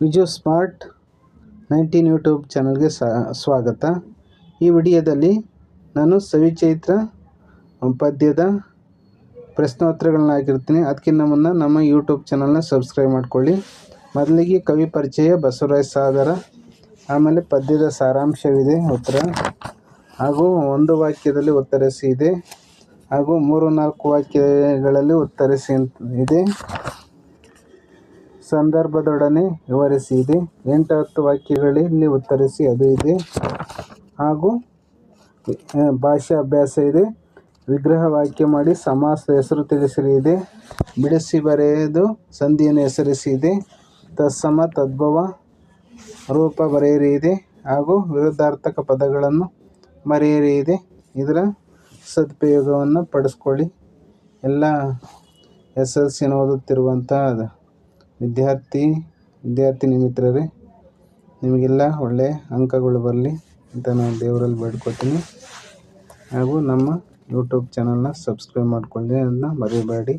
Viju smart nineteen YouTube ಚಾನಲ್ಗೆ ಸ್ವಾಗತ. ಈ ವಿಡಿಯೋದಲ್ಲಿ ನಾನು ಸವಿಚೈತ್ರ ಪದ್ಯದ ಪ್ರಶ್ನೋತ್ತರಗಳನ್ನ ಹಾಕಿರ್ತೀನಿ ಅದಕ್ಕಿಂತ ಮುನ್ನ ನಮ್ಮ ಯೂಟ್ಯೂಬ್ ಚಾನಲ್ನ ಸಬ್ಸ್ಕ್ರೈಬ್ ಮಾಡ್ಕೊಳ್ಳಿ. ಮೊದಲಿಗೆ ಕವಿ ಪರಿಚಯ ಬಸವರಾಜ್ ಸಾಗರ, ಆಮೇಲೆ ಪದ್ಯದ ಸಾರಾಂಶವಿದೆ, ಉತ್ತರ. ಹಾಗೂ ಒಂದು ವಾಕ್ಯದಲ್ಲಿ ಉತ್ತರಿಸಿ ಇದೆ. ಹಾಗೂ ಮೂರು ನಾಲ್ಕು ವಾಕ್ಯಗಳಲ್ಲಿ ಉತ್ತರಿಸಿ ಇದೆ. ಸಂದರ್ಭದೊಡನೆ ವಿವರಿಸಿ ಇದೆ ಎಂಟು ಹತ್ತು ವಾಕ್ಯಗಳಲ್ಲಿ ಉತ್ತರಿಸಿ, ಅದು ಇದೆ. ಹಾಗೂ ಭಾಷಾ ಅಭ್ಯಾಸ ಇದೆ. ವಿಗ್ರಹ ವಾಕ್ಯ ಮಾಡಿ ಸಮಾಸ ಹೆಸರು ತಿಳಿಸಿರಿ ಇದೆ. ಬಿಡಿಸಿ ಬರೆಯದು ಸಂಧಿಯನ್ನು ಹೆಸರಿಸಿ ಇದೆ. ತತ್ಸಮ, ತದ್ಭವ, ರೂಪ ಬರೆಯಿರಿ ಇದೆ. ಹಾಗೂ ವಿರುದ್ಧಾರ್ಥಕ ಪದಗಳನ್ನು ಮರೆಯಿರಿ ಇದೆ. ಇದರ ಸದುಪಯೋಗವನ್ನು ಪಡಿಸ್ಕೊಳ್ಳಿ. ಎಲ್ಲ ಎಸ್ ಎಲ್ ಸಿನ ಓದುತ್ತಿರುವಂಥ ವಿದ್ಯಾರ್ಥಿ, ವಿದ್ಯಾರ್ಥಿನಿ ಮಿತ್ರರೇ, ನಿಮಗೆಲ್ಲ ಒಳ್ಳೆಯ ಅಂಕಗಳು ಬರಲಿ ಅಂತ ನಾನು ದೇವರಲ್ಲಿ ಬೇಡ್ಕೊತೀನಿ ಹಾಗೂ ನಮ್ಮ ಯೂಟ್ಯೂಬ್ ಚಾನಲ್ನ ಸಬ್ಸ್ಕ್ರೈಬ್ ಮಾಡ್ಕೊಳ್ಳಿ ಅದನ್ನ ಮರಿಬೇಡಿ.